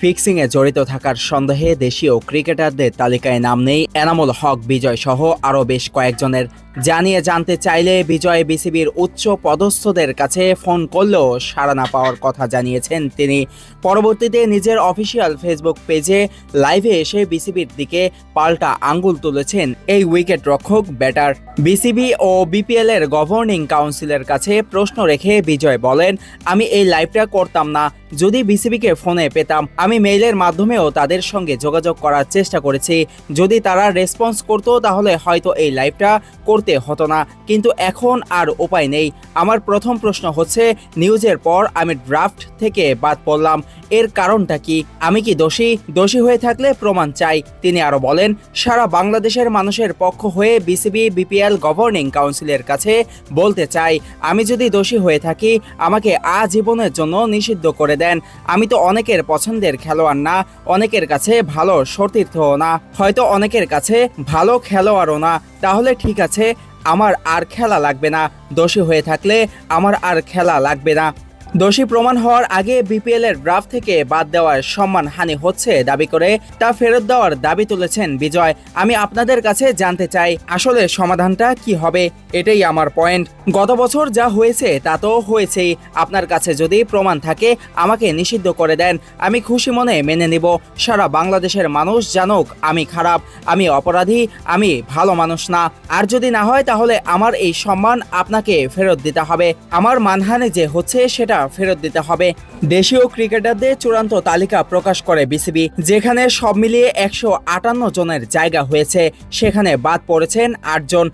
ফিক্সিংয়ে জড়িত থাকার সন্দেহে দেশীয় ক্রিকেটারদের তালিকায় নাম নেই এনামুল হক, বিজয় সহ আরও বেশ কয়েকজনের। জানিয়ে জানতে চাইলে বিজয় বিসিবির উচ্চ পদস্থদের কাছে ফোন করলেও সাড়া না পাওয়ার কথা জানিয়েছেন তিনি। পরবর্তীতে নিজের অফিসিয়াল ফেসবুক পেজে লাইভে এসে বিসিবির দিকে পাল্টা আঙ্গুল তুলেছেন এই উইকেট রক্ষক ব্যাটার। বিসিবি ও বিপিএল এর গভর্নিং কাউন্সিলের কাছে প্রশ্ন রেখে বিজয় বলেন, আমি এই লাইভটা করতাম না। যদি বিসিবিকে ফোনে পেতাম, আমি মেইলের মাধ্যমেও তাদের সঙ্গে যোগাযোগ করার চেষ্টা করেছি। যদি তারা রেসপন্স করতো, তাহলে হয়তো এই লাইভটা করতে হতো না, কিন্তু এখন আর উপায় নেই। আমার প্রথম প্রশ্ন হচ্ছে, নিউজের পর আমি ড্রাফট থেকে বাদ পড়লাম। এর কারণটা কি? আমি কি দোষী? দোষী হয়ে থাকলে প্রমাণ চাই। তিনি আরও বলেন, সারা বাংলাদেশের মানুষের পক্ষ হয়ে বিসিবি, বিপিএল গভর্নিং কাউন্সিলের কাছে বলতে চাই, আমি যদি দোষী হয়ে থাকি, আমাকে আজীবনের জন্য নিষিদ্ধ করে দেন। আমি তো অনেকের পছন্দের খেলোয়াড় না, অনেকের কাছে ভালো সতীর্থও না। হয়তো অনেকের কাছে ভালো খেলোয়াড়ও না। তাহলে ঠিক আছে আমার আর খেলা লাগবে না। দোষী হয়ে থাকলে আমার আর খেলা লাগবে না। দোষী প্রমাণ হওয়ার আগে বিপিএল এর ড্রাফট থেকে বাদ দেওয়ার সম্মানহানি হচ্ছে দাবি করে তা ফেরত দেওয়ার দাবি তুলেছেন বিজয়। আমি আপনাদের কাছে জানতে চাই, আসলে সমাধানটা কি হবে? এটাই আমার পয়েন্ট গত বছর যা হয়েছে, তা তো হয়েছেই। আপনার কাছে যদি প্রমাণ থাকে, আমাকে নিষিদ্ধ করে দেন। আমি খুশি মনে মেনে নিব। সারা বাংলাদেশের মানুষ জানুক, আমি খারাপ। আমি অপরাধী, আমি ভালো মানুষ না। আর যদি না হয়, তাহলে আমার এই সম্মান আপনাকে ফেরত দিতে হবে। আমার মানহানি যে হচ্ছে, সেটা ফেরত দিতে হবে। দেশীয় ক্রিকেটারদের চূড়ান্ত তালিকা প্রকাশ করে বিসিবি, যেখানে সব মিলিয়ে একশো আটান্ন জনের জায়গা হয়েছে। সেখানে বাদ পড়েছেন আটজন।